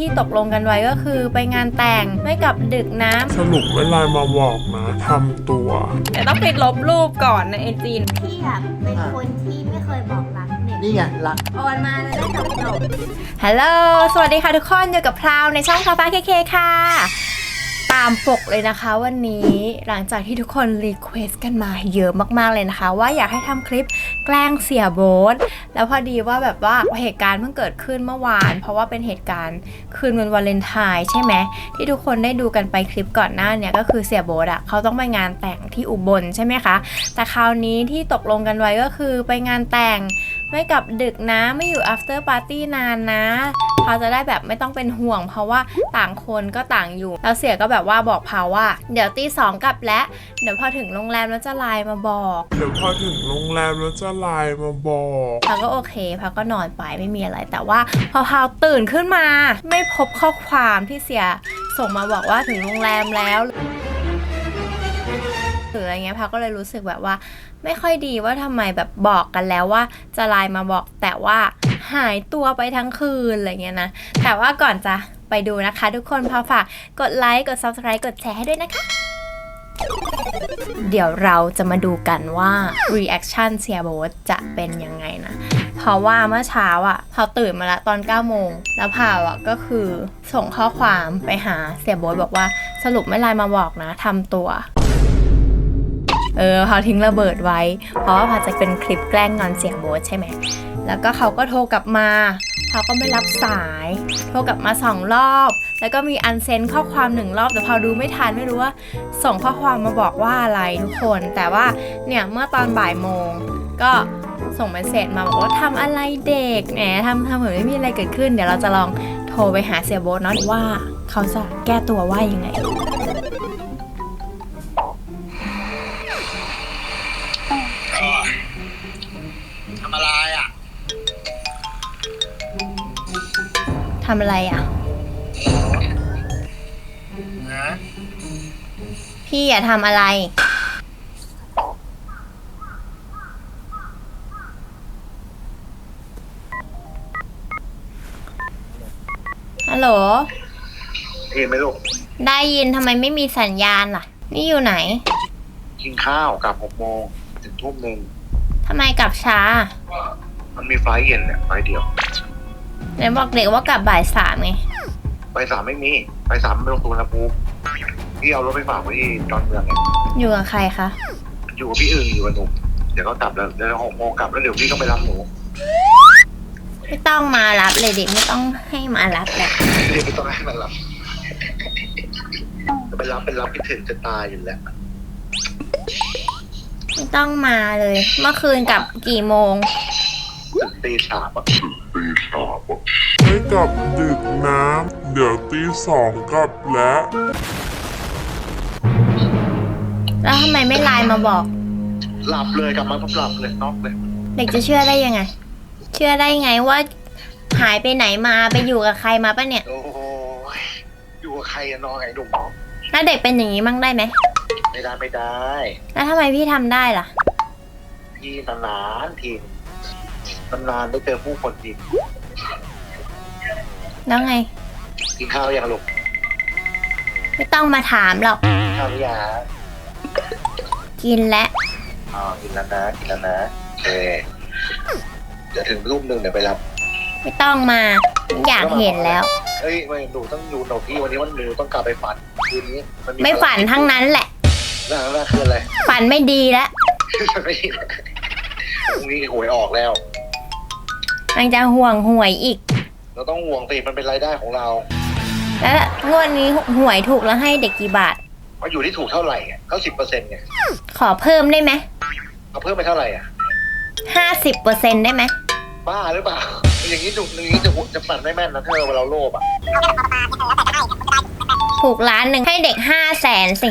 ที่ตกลงกันไว้ก็คือไปงานแต่งไม่กลับดึกนะสรุปเวลามาบอกนะทำตัว แต่ต้องไปลบรูปก่อนนะไอจีนพี่อะเป็นคนที่ไม่เคยบอกรักเน็ตนี่ไงรักออนมาแล้วได้จบจบฮัลโหลสวัสดีค่ะทุกคนอยู่กับพราวในช่องพาป้าเคเคค่ะ ตามปกเลยนะคะวันนี้หลังจากที่ทุกคนรีเควสกันมาเยอะมากๆเลยนะคะ ว่าอยากให้ทำคลิปแกล้งเสียโบ๊ทแล้วพอดีว่าแบบว่าเหตุการณ์เพิ่งเกิดขึ้นเมื่อวาน เพราะว่าเป็นเหตุการณ์คืนวันวาเลนไทน์ใช่ไหมที่ทุกคนได้ดูกันไปคลิปก่อนหน้าเนี่ยก็คือเสียโบ๊ทอะเขาต้องไปงานแต่งที่อุบลใช่ไหมคะแต่คราวนี้ที่ตกลงกันไว้ก็คือไปงานแต่งไม่กลับดึกนะไม่อยู่ after party นานนะ พาวจะได้แบบไม่ต้องเป็นห่วง เพราะว่าต่างคนก็ต่างอยู่ แล้วเสียก็แบบว่าบอกพาวว่าเดี๋ยวตีสองกลับแล้วเดี๋ยวพอถึงโรงแรมแล้วจะไลน์มาบอกเดี๋ยวพอถึงโรงแรมแล้วจะไลน์มาบอกพาวก็โอเคพาวก็นอนไปไม่มีอะไร แต่ว่าพอพาวตื่นขึ้นมา ไม่พบข้อความที่เสียส่งมาบอกว่าถึงโรงแรมแล้ว หรืออะไรเงี้ยพาก็เลยรู้สึกแบบว่า ไม่ค่อยดีว่าทำไมแบบบอกกันแล้วว่าจะไลน์มาบอกแต่ว่าหายตัวไปทั้งคืนอะไรเงี้ยนะ แต่ว่าก่อนจะไปดูนะคะ ทุกคนพาฝากกดไลค์กด subscribe กดแชร์ให้ด้วยนะคะ เดี๋ยวเราจะมาดูกันว่า reaction เสียโบทจะเป็นยังไงนะเพราะว่าเมื่อเช้าอะพาวตื่นมาแล้วตอน9โมงแล้วพาวอะก็คือส่งข้อความไปหาเสียโบทบอกว่าสรุปไม่ไลน์มาบอกนะทำตัว เออพาทิ้งระเบิดไว้ เพราะว่าพาจะเป็นคลิปแกล้งงอนเสียโบทใช่ไหม แล้วก็เขาก็โทรกลับมาเขาก็ไม่รับสาย โทรกลับมาสองรอบ แล้วก็มีอันเซนข้อความหนึ่งรอบ แต่พาวดูไม่ทันไม่รู้ว่า ส่งข้อความมาบอกว่าอะไรทุกคน แต่ว่าเนี่ยเมื่อตอนบ่ายโมงก็ส่งเมสเซจมาบอกว่าทำอะไรเด็กแหมทำทำเหมือนไม่มีอะไรเกิดขึ้น เดี๋ยวเราจะลองโทรไปหาเสียโบ๊ทเนาะว่าเขาจะแก้ตัวว่ายังไง ทำอะไรอะ นะพี่อย่าทำอะไร ฮัลโหล เห็นไหมลูกได้ยินทำไมไม่มีสัญญาณล่ะ นี่อยู่ไหน กินข้าวกลับหกโมงถึงทุ่มหนึ่งทำไมกลับช้า มันมีไฟล์เย็นเนี่ยไฟล์เดียว ไหนบอกเด็กว่ากลับบ่ายสามไงไฟล์สามไม่มีไฟล์สามไม่ลงสุวรรณภูมิพี่เอารถไปฝากไว้ที่ดอนเมืองเนี่ยอยู่กับใครคะอยู่กับพี่อึ่งอยู่กับหนุ่มเดี๋ยวก็กลับแล้วเดี๋ยวหกโมงกลับแล้วเดี๋ยวพี่ก็ไปรับหนูไม่ต้องมารับเลยเด็กไม่ต้องให้มารับแหละเดี๋ยวไม่ต้องให้มันรับจะไปรับเป็นรับคิดถึงจะตายอยู่แล้วไม่ต้องมาเลย เมื่อคืนกลับกี่โมง ถึงตีสามอะไม่กลับดึกนะ เดี๋ยวตีสองกลับแล้ว แล้วทำไมไม่ไลน์มาบอก หลับเลยกลับมาปุ๊บหลับเลยน็อกเลย เด็กจะเชื่อได้ยังไง เชื่อได้ไงว่า หายไปไหนมาไปอยู่กับใครมาปะเนี่ย โอ้โหอยู่กับใครอะน้องไอ้หนุ่มแล้วเด็กเป็นอย่างนี้มั่งได้ไหม ไม่ได้ไม่ได้ แล้วทำไมพี่ทำได้ล่ะ พี่นานๆที นานๆได้เจอผู้คนทีแล้วไง กินข้าวยังลูกไม่ต้องมาถามหรอก กินข้าวหรือยังกินแล้วอ๋อกินแล้วนะกินแล้วนะโอเคเดี๋ยวถึงรูปหนึ่งเดี๋ยวไปรับไม่ต้องมาไม่อยากเห็นแล้ว เฮ้ยไม่หนูต้องอยู่หนูพี่วันนี้วันหนูต้องกลับไปฝันคืนนี้มันไม่ฝันทั้งนั้นแหละหน้าหน้าคืออะไรฝันไม่ดีแล้ว ไม่พรุ่งนี้หวยออกแล้ว มันจะห่วงหวยอีก เราต้องห่วงสิมันเป็นรายได้ของเราแล้วงวดนี้หวยถูกแล้วให้เด็กกี่บาทว่าอยู่ที่ถูกเท่าไหร่ไงเขาสิบเปอร์เซ็นต์ไงขอเพิ่มได้ไหมเอาเพิ่มไปเท่าไหร่อะห้าสิบเปอร์เซ็นได้ไหมบ้าหรือเปล่า อย่างนี้ถูกอย่างนี้จะจะฝันไม่แม่นนะถ้าเราเราโลภอะถูกล้านหนึ่งให้เด็กห้าแสนสิ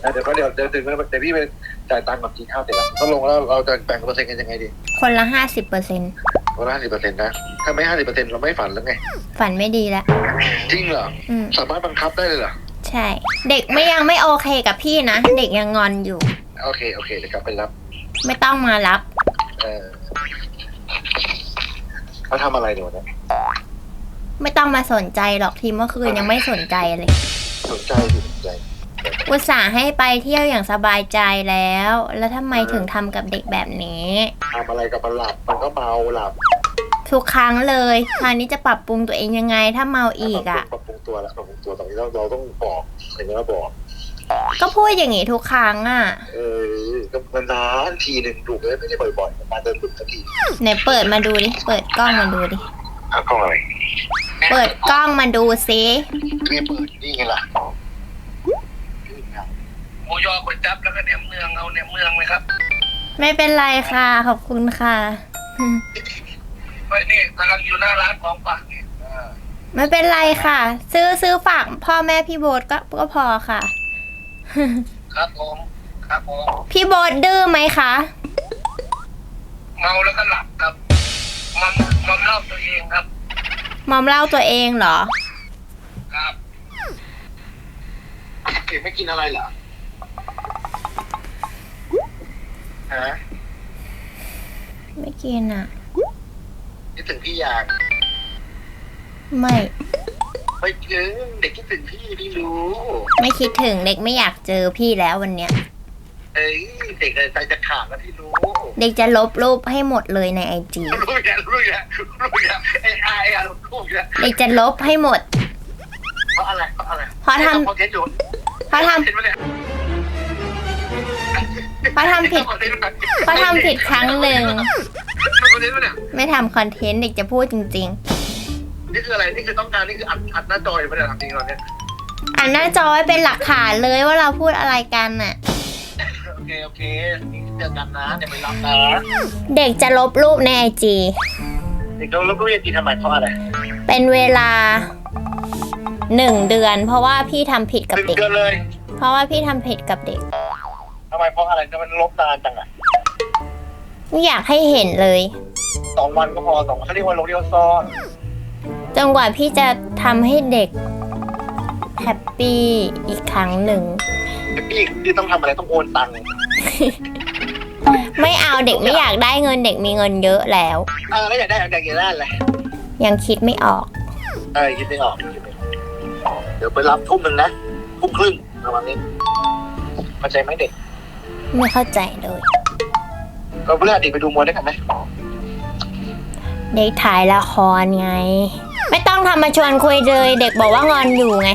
แล้วเดี๋ยวก็เดี๋ยวเดี๋ยวถึงเดี๋ยวพี่ไป จ่ายตังค์กับกินข้าวเสร็จแล้วก็ลงแล้วเราจะแบ่งเปอร์เซ็นต์กันยังไงดีคนละห้าสิบเปอร์เซ็นคนละห้าสิบเปอร์เซ็นต์นะถ้าไม่ห้าสิบเปอร์เซ็นต์เราไม่ฝันแล้วไง ฝันไม่ดีแล้ว จริงเหรอ อืม สามารถบังคับได้เลยเหรอ ใช่ เด็กไม่ยังไม่โอเคกับพี่นะ เด็กยังงอนอยู่ โอเค โอเคเดี๋ยวกลับไปรับ ไม่ต้องมารับ เออเขาทำอะไรเดี๋ยวเนี่ยไม่ต้องมาสนใจหรอกทีเมื่อคืนยังไม่สนใจเลย สนใจสิสนใจ อุตส่าห์ให้ไปเที่ยวอย่างสบายใจแล้ว แล้วทำไมถึงทำกับเด็กแบบนี้ ทำอะไรกับมันหลับมันก็เมาหลับทุกครั้งเลย คราวนี้จะปรับปรุงตัวเองยังไงถ้าเมาอีกอะ ปรับปรุงตัวแล้วปรับปรุงตัวตอนนี้เราเราต้องบอกใครก็บอก ก็พูดอย่างนี้ทุกครั้งอะ เออก็นานๆทีหนึ่งถูกเลยไม่ได้บ่อยๆมาเดินหลุดสักทีไหนเปิดมาดูดิ เปิดกล้องมาดูดิอะกล้องอะไร เปิดกล้องมาดูซินี่เปิดนี่ไงล่ะ หมูยอก๋วยจับแล้วก็แหนมเนืองเอาแหนมเนืองไหมครับไม่เป็นไรค่ะ ขอบคุณค่ะ ไว้นี่กำลังอยู่หน้าร้านของฝากนี่อ่าไม่เป็นไรค่ะ ซื้อซื้อฝากพ่อแม่พี่โบทก็ก็พอค่ะ ครับผมครับผมพี่โบทดื้อไหมคะเมาแล้วก็หลับครับมันมันเล่าตัวเองครับมอมเล่าตัวเองเหรอ ครับ เก๋ไม่กินอะไรเหรอ ฮะไม่กินอะ คิดถึงพี่อยากไม่ ไม่ถึงเด็กคิดถึงพี่พี่รู้ ไม่คิดถึงเด็กไม่อยากเจอพี่แล้ววันเนี้ย เอ้ยเด็กใจจะขาดแล้วพี่รู้ เด็กจะลบรูปให้หมดเลยในไอจีรู้อย่ารู้อย่ารู้อย่าไอ้ไอ้อะรู้อย่าเด็กจะลบให้หมด เพราะอะไรเพราะอะไรเพราะทำคอนเทนต์อยู่เพราะทำ เห็นไหมเนี่ย เพราะทำผิดคอนเทนต์ไหมเพราะทำผิดครั้งหนึ่งคอนเทนต์ไหมเนี่ยไม่ทำคอนเทนต์เด็กจะพูดจริง นี่คืออะไรนี่คือต้องการนี่คืออัดอัดหน้าจออยู่ไม่ได้ทำจริงตอนเนี้ยๆ อ่านหน้าจอไว้เป็นหลักฐานเลยว่าเราพูดอะไรกันน่ะ โอเคโอเคนี่เจอกันนะอย่าไปรับนะเด็กจะลบรูปในไอจี เด็กเราแล้วรู้ยังกินทำไมเพราะอะไรเป็นเวลาหนึ่งเดือน เพราะว่าพี่ทำผิดกับหนึ่งเด็ก เดือนเลยเพราะว่าพี่ทำผิดกับเด็ก ทำไมเพราะอะไรจะมันลบนานจังอะไม่อยากให้เห็นเลย สองวันก็พอสองเขาเรียกว่าลบเรียวซ่อนจนกว่าพี่จะทำให้เด็กแฮปปี้อีกครั้งหนึ่ง แต่พี่ที่ต้องทำอะไรต้องโอนตังค์ไม่เอาเด็กไม่อยากได้เงินเด็กมีเงินเยอะแล้ว เออแล้วอยากได้อยากได้อะไรยังคิดไม่ออก เออคิดไม่ออกคิดไม่ออกเดี๋ยวไปรับทุ่มหนึ่งนะทุ่มครึ่งประมาณนี้เข้าใจไหมเด็ก ไม่เข้าใจเลยก็เพื่อนเด็กไปดูมวยด้วยกันไหมเด็กถ่ายละครไง ไม่ต้องทำมาชวนคุยเลย เด็กบอกว่างอนอยู่ไง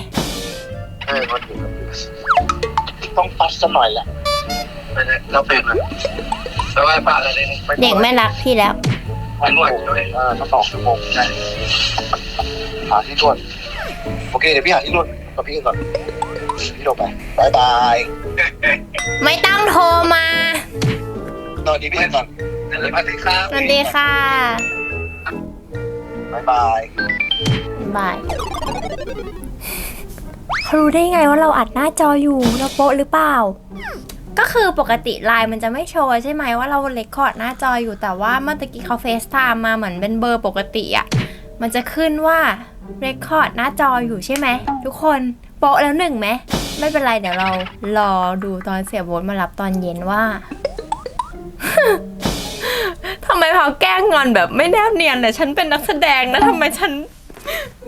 เออมันอยู่มันอยู่ต้องฟัดซะหน่อยแหละเราเป็นอะไปไหว้พระอะไรเนี่ยเด็กไม่รักพี่แล้ว ไปนวดด้วยเออต้องสองชั่วโมงใช่หาที่นวดโอเคเดี๋ยวพี่หาที่นวดกับพี่ก่อนพี่ลงไปบายบาย ไม่ต้องโทรมาตอนนี้พี่เห็นก่อนสวัสดีครับสวัสดีค่ะบายบายบายเขารู้ได้ไงว่าเราอัดหน้าจออยู่เราโป๊ะหรือเปล่า ก็คือปกติไลน์มันจะไม่โชว์ใช่ไหมว่าเราเลคคอร์ดหน้าจออยู่แต่ว่าเมื่อตะกี้เขาเฟซไทม์มาเหมือนเป็นเบอร์ปกติอะมันจะขึ้นว่าเรคคอร์ดหน้าจออยู่ใช่ไหมทุกคน โป๊ะแล้วหนึ่งไหม ไม่เป็นไรเดี๋ยวเรารอดูตอนเสียโบทมารับตอนเย็นว่า ทำไมเขาแกล้งงอนแบบไม่แนบเนียนแต่ฉันเป็นนักแสดงนะทำไมฉัน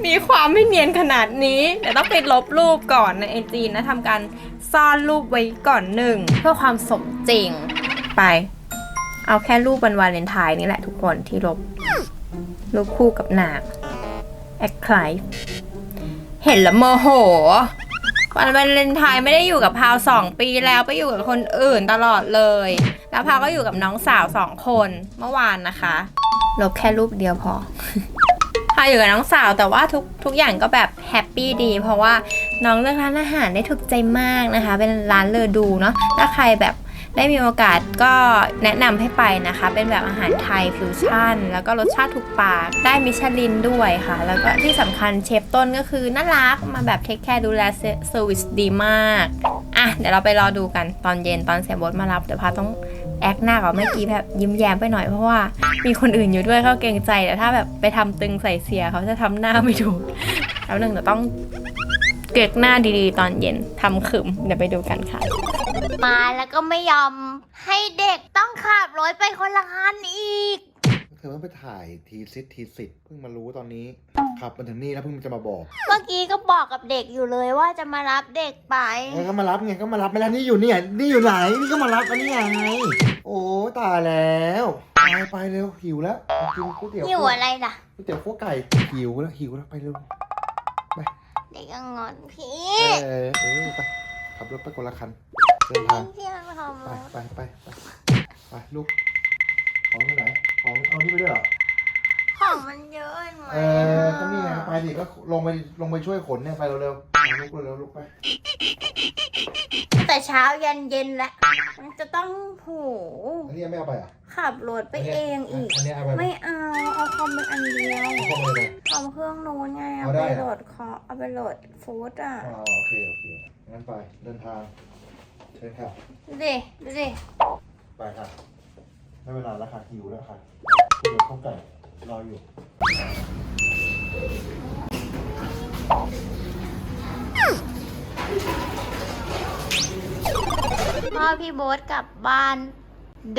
มีความไม่เนียนขนาดนี้ เดี๋ยวต้องไปลบรูปก่อนในไอจีนะทำการซ่อนรูปไว้ก่อนหนึ่ง เพื่อความสมจริงไป เอาแค่รูปวันวาเลนไทน์นี่แหละทุกคนที่ลบรูปคู่กับนางแอคคลายเห็นแล้วโมโห วันวาเลนไทน์ไม่ได้อยู่กับพาวสองปีแล้วไปอยู่กับคนอื่นตลอดเลย แล้วพาวก็อยู่กับน้องสาวสองคนเมื่อวานนะคะลบแค่รูปเดียวพอพาอยู่กับน้องสาวแต่ว่าทุกทุกอย่างก็แบบแฮปปี้ดี เพราะว่าน้องเลือกร้านอาหารได้ถูกใจมากนะคะ เป็นร้านเลอดูเนาะถ้าใครแบบ ได้มีโอกาสก็แนะนำให้ไปนะคะ เป็นแบบอาหารไทยฟิวชั่น แล้วก็รสชาติถูกปาก ได้มิชลินด้วยค่ะ แล้วก็ที่สำคัญเชฟต้นก็คือน่ารักมาแบบเทคแคร์ดูแลเซอร์วิสดีมาก อะ เดี๋ยวเราไปรอดูกันตอนเย็นตอนเสียบดมารับ เดี๋ยวพาต้องแอคหน้ากับเมื่อกี้แบบยิ้มแย้มไปหน่อยเพราะว่ามีคนอื่นอยู่ด้วยเขาเกรงใจแต่ถ้าแบบไปทำตึงใส่เสียเขาจะทำหน้าไม่ถูกแล้วหนึ่งเดี๋ยวต้องเก็กหน้าดีๆ ตอนเย็นทำขึมเดี๋ยวไปดูกันค่ะ มาแล้วก็ไม่ยอมให้เด็กต้องขับรถไปคนละคันอีก เธอเพิ่งไปถ่ายทีซิททีสิทเพิ่งมารู้ตอนนี้ขับมาถึงนี่แล้วเพิ่งจะมาบอกเมื่อกี้ก็บอกกับเด็กอยู่เลยว่าจะมารับเด็กไปเออก็มารับไงก็มารับไม่แล้วนี่อยู่เนี่ยนี่อยู่ไหนนี่ก็มารับอันนี้ไงโอ้ตายแล้วไปไปเร็วหิวแล้วกินก๋วยเตี๋ยวหิวอะไรล่ะก๋วยเตี๋ยวขั้วไก่หิวแล้วหิวแล้วไปเร็วเด็กก็งอนพี่เออเออไปขับรถไปคนละคัน เดินทางพี่มันทำไปอะไรไปไปไปไปลูกของที่ไหนของเอานี่ไปด้วยเหรอของมันเยอะไหมเออก็นี่ไงไปดิก็ลงไปลงไปช่วยขนเนี่ยไปเร็วๆเอาลุกเร็วๆลุกไปแต่เช้ายันเย็นแล้วมันจะต้องโหอันนี้ไม่เอาไปอะขับรถไปเองอีกอันนี้เอาไปไหมไม่เอาเอาคอมเป็นอันเดียวเอาเข้าไปเลยเอาเครื่องโน้นไงเอาเอาไปได้โหเหลรอดคอเอาไปโหลดฟู้ดอะอ๋อโอเคโอเคงั้นไปเดินทางเชิญค่ะ ดูดิดูดิไปค่ะไม่เวลาแล้วค่ะหิวแล้วค่ะเดี๋ยวข้าวไก่รออยู่ พ่อพี่โบ๊ทกลับบ้าน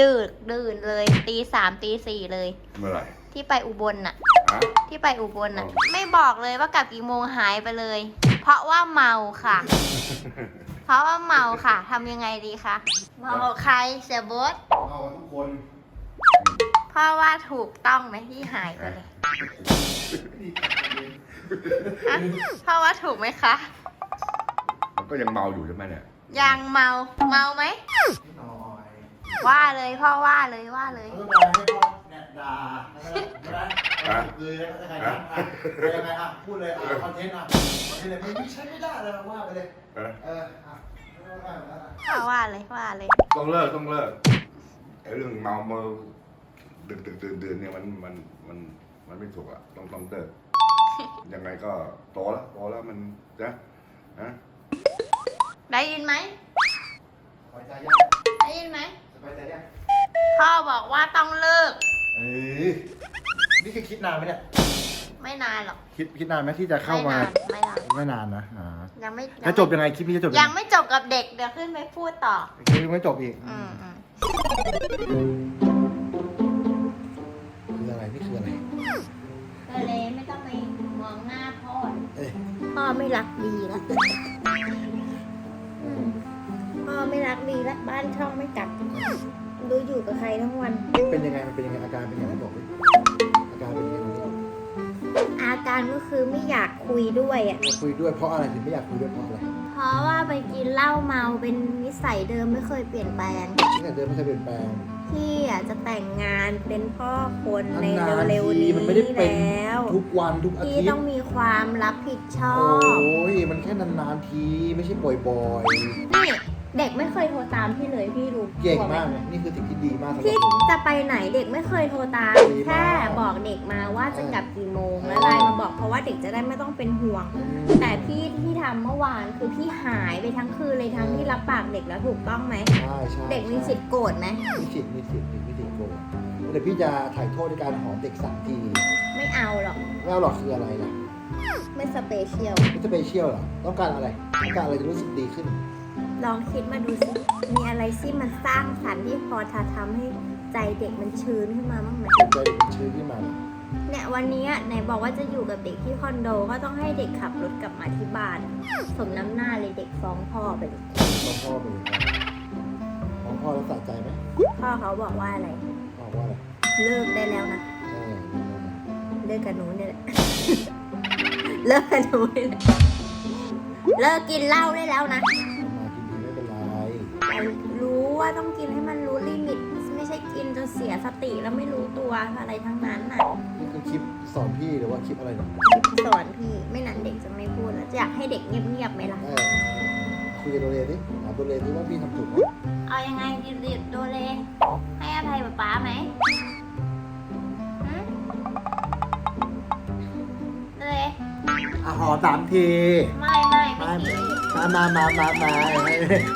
ดึกดื่นเลยตีสามตีสี่เลย เมื่อไหร่ที่ไปอุบลน่ะ ฮะ ที่ไปอุบลน่ะอ๋อไม่บอกเลยว่ากลับกี่โมงหายไปเลย เพราะว่าเมาค่ะ เพราะว่าเมาค่ะทำยังไงดีคะ เมาใครเสียโบ๊ทเอาทุกคนพ่อว่าถูกต้องไหมที่หายไปเลยฮะพ่อว่าถูกไหมคะ มันก็ยังเมาอยู่ใช่ไหมเนี่ยยังเมาเมาไหมพี่น้อยว่าเลยพ่อว่าเลยว่าเลย เอาลูกไปให้พ่อเนี่ย ด่าแล้วก็นะคือยังไงนะอะยังไงอะพูดเลยอะคอนเทนต์อะคอนเทนต์เลยไม่ใช่ไม่ได้เลยว่าไปเลย เออเอออะไม่ต้องว่าแล้วอะพ่อว่าเลยว่าเลย ต้องเลิกต้องเลิกไอ้เรื่องเมาเมาดื่นดื่นดื่นดื่นเนี่ยมันมันมันมันไม่ถูกอะต้องต้องเลิกยังไงก็โตแล้วโตแล้วมันนะนะได้ยินไหมสบายใจยังได้ยินไหมสบายใจยังพ่อบอกว่าต้องเลิก เออนี่คือคิดนานไหมเนี่ย ไม่นานหรอก คิดคิดนานไหมที่จะเข้าไม่มานานไม่นานไม่นานนะอ่ายังไม่จะจบยังไงคลิปนี้จะจบยังไม่จบกับเด็กเดี๋ยวขึ้นไปพูดต่อคลิปนี้ไม่จบอีกอืมอืมคืออะไรนี่คืออะไรก็เลยไม่ต้องไปมองหน้าพ่อเอ้ยพ่อไม่รักดีแล้วพ่อไม่รักดีแล้วบ้านช่องไม่กลับ ดูอยู่กับใครทั้งวัน เป็นยังไงมันเป็นยังไงอาการเป็นยังไงบอกดิอาการเป็นยังไงวันนี้อาการก็คือไม่อยากคุยด้วยอะ มาคุยด้วยเพราะอะไรถึงไม่อยากคุยด้วยเพราะอะไรเพราะว่าไปกินเหล้าเมาเป็นนิสัยเดิมไม่เคยเปลี่ยนแปลง ตั้งแต่เดิมไม่เคยเปลี่ยนแปลงพี่อะจะแต่งงานเป็นพ่อคนในนานๆเร็วทีๆนี้มันไม่ได้เป็น แล้ว ทุกวันทุกอาพี่ทิตต้องย์มีความรับผิดชอโอ้บยมันแค่นานๆทีไม่ใช่บ่อยนี่ เด็กไม่เคยโทรตามพี่เลยพี่รู้ๆเก่งตัวไหมากเลยนี่คือสิ่งที่ดีมากสำหรับพี่ผมจะไปไหนเด็กไม่เคยโทรตาม ดีมากแค่บอกเด็กมาว่าจะกลับกี่โมงแล้วไลน์มาบอกเพราะว่าเด็กจะได้ไม่ต้องเป็นห่วงอืมแต่พี่ที่ทำเมื่อวานคือพี่หายไปทั้งคืนเลยทั้งที่รับปากเด็กแล้วถูกต้องไหม ใช่ใช่เด็กมีสิทธิ์โกรธไหมมีสิทธิ์มีสิทธิ์เด็กมีสิทธิ์โกรธเดี๋ยวพี่จะถ่ายโทษในการหอมเด็กสามทีไม่เอาหรอกไม่เอาหรอกคืออะไรล่ะไม่สเปเชียล ไม่สเปเชียลเหรอต้องการอะไรต้องการอะไรจะรู้สึกดีขึ้น ลองคิดมาดูสิมีอะไรที่มันสร้างสรรค์ที่พอจะทำให้ใจเด็กมันชื้นขึ้นมาบ้างไหมจิตใจเด็กมันชื้นขึ้นมาเหรอเนี่ยวันนี้ไหนบอกว่าจะอยู่กับเด็กที่คอนโดก็ต้องให้เด็กขับรถกลับมาที่บ้าน สมน้ำหน้าเลยเด็กฟ้องพ่อไปเลยพ่อพ่อเป็นยังไงพ่อพ่อรักษาใจไหมพ่อเขาบอกว่าอะไรพ่อว่าอะไรเลิกได้แล้วนะเออเลิกกับหนูเนี่ยแหละ เลิกกับหนูเนี่ยแหละเลิกกินเหล้าได้แล้วนะ รู้ว่าต้องกินให้มันรู้ลิมิต ไม่ใช่กินจนเสียสติแล้วไม่รู้ตัวอะไรทั้งนั้นน่ะนี่คือคลิปสอนพี่หรือว่าคลิปอะไรเนี่ยสอนพี่ไม่นั้นเด็กจะไม่พูดแล้วจะอยากให้เด็กเงียบๆไหมล่ะเออคุยกับโดเรดิถามโดเรดิว่าพี่ทำถูกไหมเอายังไงดิดิโดเลให้อภัยป๊าป๊าไหมหืมโดเลอะหอสามทีไม่ไม่ไม่คิดมามามามามามา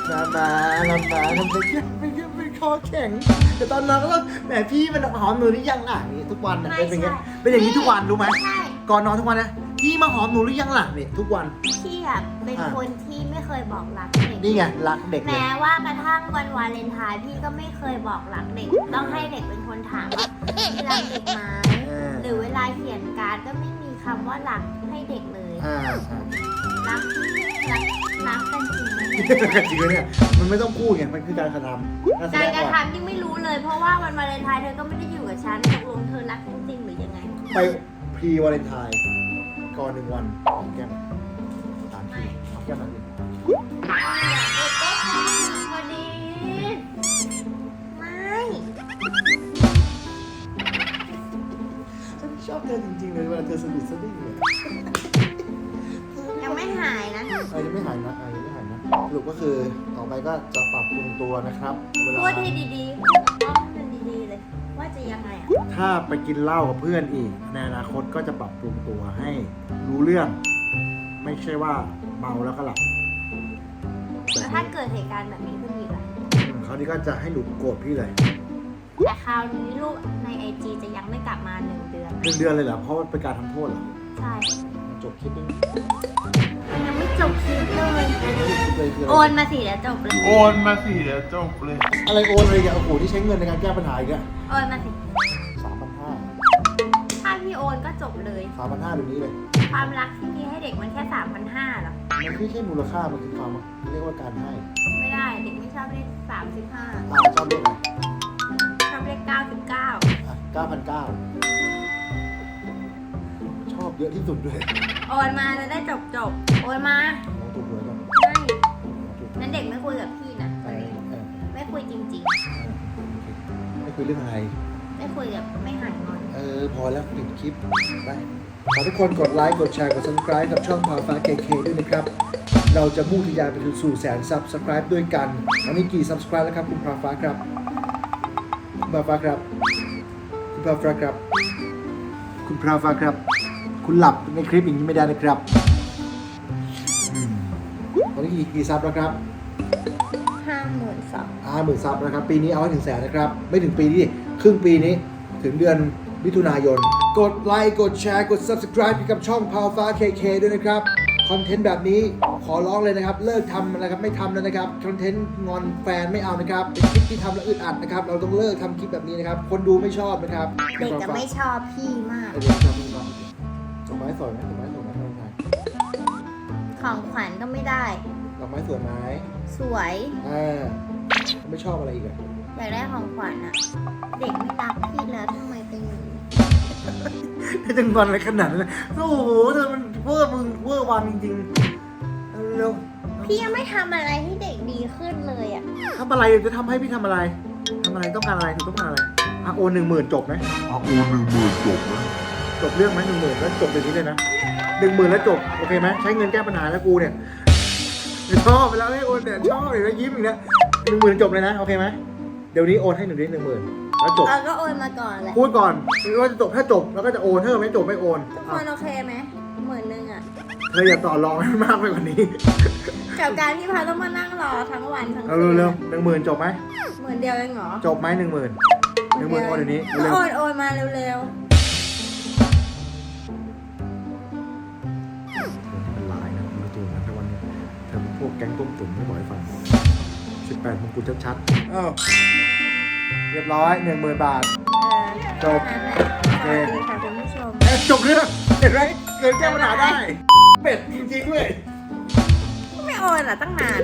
มามามาทำไปเยี่ยมไปเยี่ยมไปคอแข็งแต่ตอนนั้นก็แหมพี่มันหอมหนูหรือยังล่ะนี่ทุกวันน่ะเป็นอย่างเงี้ยเป็นอย่างนี้ทุกวันรู้ไหมใช่ ก่อนนอนทุกวันนะพี่มาหอมหนูหรือยังล่ะนี่ทุกวันพี่อะเป็นคนที่ไม่เคยบอกรักเด็ก นี่ไงรักเด็กเลยแม้ว่ากระทั่งวันวาเลนไทน์พี่ก็ไม่เคยบอกรักเด็ก ต้องให้เด็กเป็นคนถามว่ารักเด็กไหมเออหรือเวลาเขียนการ์ดก็ไม่มีคำว่ารักให้เด็กเลย อ่าอ่า รักรักรักกันจริงไหมจริงๆเนี่ยมันไม่ต้องพูดไงมันคือการกระทำการแสกาดรงกระออกทำยังไม่รู้เลย เพราะว่าวันวาเลนไทน์เธอก็ไม่ได้อยู่กับฉันตกลงเธอรักฉันจริงหรือยังไงไปพรีวาเลนไทน์ก่อนหนึ่งวันหอมแก้มตามที่หอมแก้มหน่อยดิพอดีไม่ฉันชอบเธอจริงๆเลยเวลาเธอสนิทสนิทเลย รุปก็คือต่อไปก็จะปรับปรุงตัวนะครับเวลาพูดให้ดีๆพูดกับพ่อให้มันดีๆเลย ว่าจะยังไงอะถ้าไปกินเหล้ากับเพื่อนอีกในอนาคตก็จะปรับปรุงตัวให้รู้เรื่อง ไม่ใช่ว่าเมาแล้วก็หลับแล้วถ้าเกิดเหตุการณ์แบบนี้ขึ้นอีกล่ะอืมคราวนี้ก็จะให้หนูโกรธพี่เลยแต่คราวนี้รูปในไอจีจะยังไม่กลับมาหนึ่งเดือนหนึ่งเดือนเลยเหรอเพราะว่าเป็นการทำโทษเหรอใช่จบคลิปนี้ยังไม่ จบคลิปเลยคลิปเลยคือโอนมาสิแล้วจบเลย โอนมาสิเดี๋ยวจบเลย อะไรโอนอะไรอย่างโอ้โหที่ใช้เงินในการแก้ปัญหาอีกอะโอนมาสิ สามพันห้าถ้าพี่โอนก็จบเลย สามพันห้าเดี๋ยวนี้เลย ความรักที่มีให้เด็กมันแค่สามพันห้าหรอ มันไม่ใช่มูลค่า มันคือความเรียกว่าการให้ไม่ได้เด็กไม่ชอบเลขสามสิบห้าอ่าชอบเรียกอะไรชอบเลขเก้าสิบเก้าอะเก้าพันเก้าช อบเยอะที่สุดด้วยโอนมาจะได้จบจบๆโอนมาน้องถูกหวยก่อนไม่น้องถูกนั้นเด็กไม่คุยกับพี่นะเอวันอนี้เออไม่คุยจริง ไม่คุยเรื่องอะไร ๆ ไม่คุยกับไม่หายงอน เออ พอแล้วปิดคลิปไปขอทุกคนกดไลค์ กดแชร์ กด subscribe กับช่องพาฟ้าเคเคด้วยนะครับ เราจะมุ่งทะยานไปสู่แสน subscribe ด้วยกันวันนี้กี่ subscribe แล้วครับคุณพาฟ้าครับคุณพาฟ้าครับ คุณพาฟ้าครับ คุณพาฟ้าครับ คุณหลับในคลิปอย่างนี้ไม่ได้นะครับอืมวันนี้กี่กี่ซับแล้วครับห้าหมื่นสองห้าหมื่นซับนะครับ ปีนี้เอาให้ถึงแสนนะครับ ไม่ถึงปีนี้ดิครึ่งปีนี้ถึงเดือนมิถุนายน กดไลค์ กดแชร์ กด subscribe ให้กับช่อง p o w ฟ้า KK ด้วยนะครับ คอนเทนต์แบบนี้ขอร้องเลยนะครับ เลิกทำนะครับ ไม่ทำแล้วนะครับ คอนเทนต์งอนแฟนไม่เอานะครับ เป็นคลิปที่ทำแล้วอึดอัดนะครับ เราต้องเลิกทำคลิปแบบนี้นะครับ คนดูไม่ชอบนะครับ เด็กก็ไม่ชอบพี่มากเด็กชอบพี่ มากดอกไม้สวยไหมดอกไม้สวยไหมท่านผู้ชมของขวัญก็ไม่ได้ ดอกไม้สวยไหมสวย อ่าไม่ชอบอะไรอีกอะอยากได้ของขวัญอะเด็กไม่รักพี่แล้วทำไมเป็นอย่างนี้จะงอนอะไรขนาดนั้นเลยโอ้โหเธอมันเวอร์มึงเวอร์วันจริงๆเอาเร็วพี่ยังไม่ทำอะไรให้เด็กดีขึ้นเลยอะทำอะไรจะทำให้พี่ทำอะไรทำอะไรต้องการอะไรถูกต้องการอะไรอะโอนหนึ่งหมื่นจบไหมเอาโอนหนึ่งหมื่นจบนะ จบเรื่องไหมหนึ่งหมื่นแล้วจบเดี๋ยวนี้เลยนะหนึ่งหมื่นแล้วจบโอเคไหมใช้เงินแก้ปัญหาแล้วกูเนี่ยชอบไปแล้วให้โอนเนี่ยชอบเลยแล้วยิ้มอย่างเนี้ยหนึ่งหมื่นจบเลยนะโอเคไหมเดี๋ยวนี้โอนให้หนึ่งเดือนหนึ่งหมื่นแล้วจบเออก็โอนมาก่อนแหละพูดก่อนว่าจะจบถ้าจบแล้วก็จะโอนถ้าไม่จบไม่โอนทุกคอะนโอเคไหมหมื่นหนึ่งอะเธออย่าต่อรองให้มากไปกว่านี้กับการที่พาต้องมานั่งรอทั้งวันทั้งเอาคืนเร็วๆหนึ่งหมื่นจบไหมหมื่นเดียวเองเหรอจบไหมหนึ่งหมื่นหนึ่งหมื่นโอนเดี๋ยวนี้ก็เร็วโอนโอนมาเร็วมั วกแก๊งต้มตุ๋นไม่บอกให้ฟังสิบแปดมงกุฎชัดๆอ้าวเรียบร้อยหนึ่งหมื่นบาทๆเออจบนั่นแหละโอสเควัสดีค่ะคุณผู้ชม เอ๊ะจบเรื่องเห็นไหมเกินแก้ปัญหาได้ เป็ดจริงๆด้วยไม่โอนอะตั้งนาน